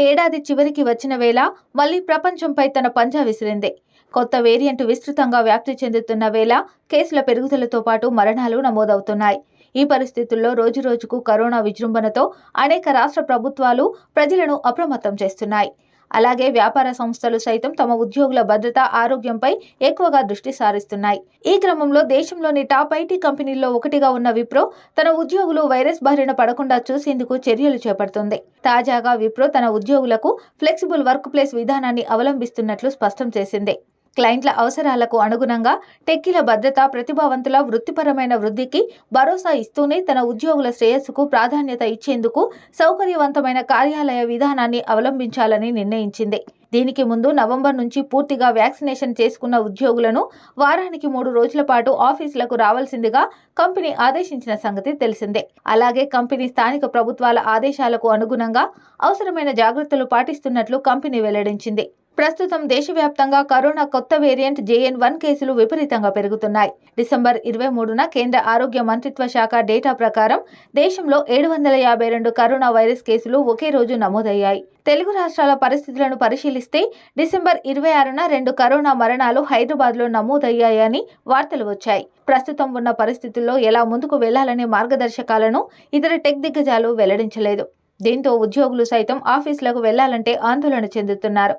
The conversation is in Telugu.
ఏడాది చివరికి వచ్చిన వేళ మళ్ళీ ప్రపంచంపై తన పంజా విసిరింది. కొత్త వేరియంట్ విస్తృతంగా వ్యాప్తి చెందుతున్న వేళ కేసుల పెరుగుదలతో పాటు మరణాలు నమోదవుతున్నాయి. ఈ పరిస్థితుల్లో రోజురోజుకు కరోనా విజృంభణతో అనేక రాష్ట్ర ప్రభుత్వాలు ప్రజలను అప్రమత్తం చేస్తున్నాయి. అలాగే వ్యాపార సంస్థలు సైతం తమ ఉద్యోగుల భద్రత ఆరోగ్యంపై ఎక్కువగా దృష్టి సారిస్తున్నాయి. ఈ క్రమంలో దేశంలోని టాప్ ఐటీ కంపెనీల్లో ఒకటిగా ఉన్న విప్రో తన ఉద్యోగులు వైరస్ బారిన పడకుండా చూసేందుకు చర్యలు చేపడుతుంది. తాజాగా విప్రో తన ఉద్యోగులకు ఫ్లెక్సిబుల్ వర్క్ ప్లేస్ విధానాన్ని అవలంబిస్తున్నట్లు స్పష్టం చేసింది. క్లయింట్ల అవసరాలకు అనుగుణంగా టెక్కీల భద్రత ప్రతిభావంతుల వృత్తిపరమైన వృద్ధికి భరోసా ఇస్తూనే తన ఉద్యోగుల శ్రేయస్సుకు ప్రాధాన్యత ఇచ్చేందుకు సౌకర్యవంతమైన కార్యాలయ విధానాన్ని అవలంబించాలని నిర్ణయించింది. దీనికి ముందు నవంబర్ నుంచి పూర్తిగా వ్యాక్సినేషన్ చేసుకున్న ఉద్యోగులను వారానికి మూడు రోజుల పాటు ఆఫీసులకు రావాల్సిందిగా కంపెనీ ఆదేశించిన సంగతి తెలిసిందే. అలాగే కంపెనీ స్థానిక ప్రభుత్వాల ఆదేశాలకు అనుగుణంగా అవసరమైన జాగ్రత్తలు పాటిస్తున్నట్లు కంపెనీ వెల్లడించింది. ప్రస్తుతం దేశవ్యాప్తంగా కరోనా కొత్త వేరియంట్ జేఎన్ వన్ కేసులు విపరీతంగా పెరుగుతున్నాయి. డిసెంబర్ ఇరవై మూడున కేంద్ర ఆరోగ్య మంత్రిత్వ శాఖ డేటా ప్రకారం దేశంలో ఏడు వందల యాభై రెండు కరోనా వైరస్ కేసులు ఒకే రోజు నమోదయ్యాయి. తెలుగు రాష్ట్రాల పరిస్థితులను పరిశీలిస్తే డిసెంబర్ ఇరవై ఆరున రెండు కరోనా మరణాలు హైదరాబాద్లో నమోదయ్యాయని వార్తలు వచ్చాయి. ప్రస్తుతం ఉన్న పరిస్థితుల్లో ఎలా ముందుకు వెళ్ళాలనే మార్గదర్శకాలను ఇతర టెక్ దిగ్గజాలు వెల్లడించలేదు. దీంతో ఉద్యోగులు సైతం ఆఫీసులకు వెళ్ళాలంటే ఆందోళన చెందుతున్నారు.